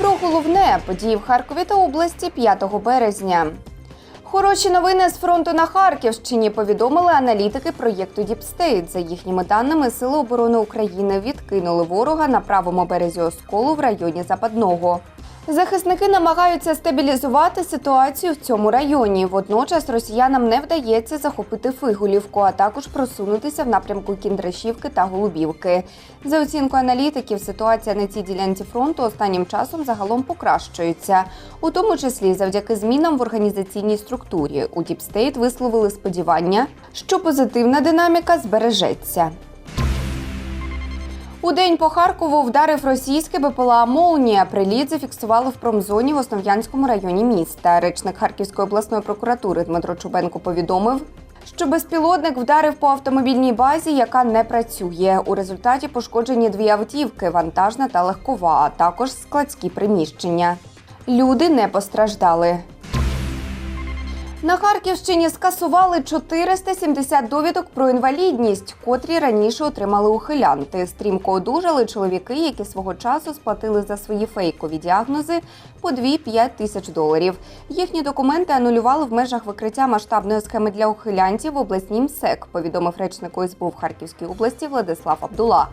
Про головне події в Харкові та області 5 березня. Хороші новини з фронту на Харківщині повідомили аналітики проєкту Діпстейт. За їхніми даними, Сили оборони України відкинули ворога на правому березі Осколу в районі Западного. Захисники намагаються стабілізувати ситуацію в цьому районі. Водночас росіянам не вдається захопити Фигулівку, а також просунутися в напрямку Кіндрашівки та Голубівки. За оцінкою аналітиків, ситуація на цій ділянці фронту останнім часом загалом покращується, у тому числі завдяки змінам в організаційній структурі. У Діпстейт висловили сподівання, що позитивна динаміка збережеться. У день по Харкову вдарив російське БПЛА «Молнія». Приліт зафіксували в промзоні в Основ'янському районі міста. Речник Харківської обласної прокуратури Дмитро Чубенко повідомив, що безпілотник вдарив по автомобільній базі, яка не працює. У результаті пошкоджені дві автівки вантажна та легкова, а також складські приміщення. Люди не постраждали. На Харківщині скасували 470 довідок про інвалідність, котрі раніше отримали ухилянти. Стрімко одужали чоловіки, які свого часу сплатили за свої фейкові діагнози по 2-5 тисяч доларів. Їхні документи анулювали в межах викриття масштабної схеми для ухилянтів в обласній МСЕК, повідомив речник ОСБУ в Харківській області Владислав Абдула.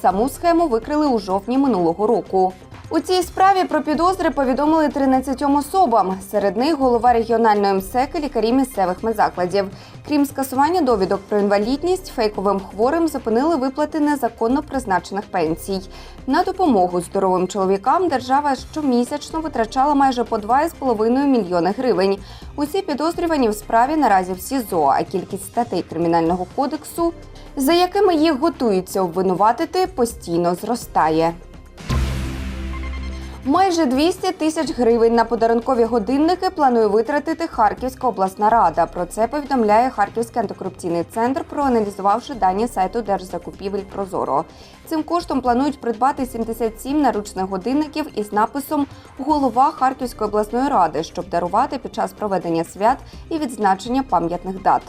Саму схему викрили у жовтні минулого року. У цій справі про підозри повідомили 13 особам. Серед них голова регіональної МСЕК і лікарі місцевих медзакладів. Крім скасування довідок про інвалідність, фейковим хворим зупинили виплати незаконно призначених пенсій. На допомогу здоровим чоловікам держава щомісячно витрачала майже по 2,5 мільйони гривень. Усі підозрювані в справі наразі в СІЗО, а кількість статей кримінального кодексу, за якими їх готуються обвинуватити, постійно зростає. Майже 200 тисяч гривень на подарункові годинники планує витратити Харківська обласна рада. Про це повідомляє Харківський антикорупційний центр, проаналізувавши дані сайту держзакупівель Прозоро. Цим коштом планують придбати 77 наручних годинників із написом Голова Харківської обласної ради, щоб дарувати під час проведення свят і відзначення пам'ятних дат.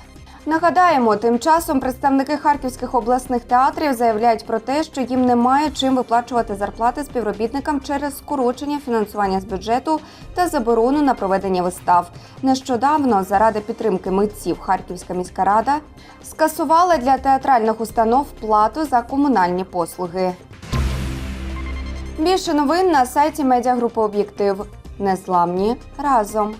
Нагадаємо, тим часом представники харківських обласних театрів заявляють про те, що їм немає чим виплачувати зарплати співробітникам через скорочення фінансування з бюджету та заборону на проведення вистав. Нещодавно, заради підтримки митців, Харківська міська рада скасувала для театральних установ плату за комунальні послуги. Більше новин на сайті медіагрупи Об'єктив. Незламні разом.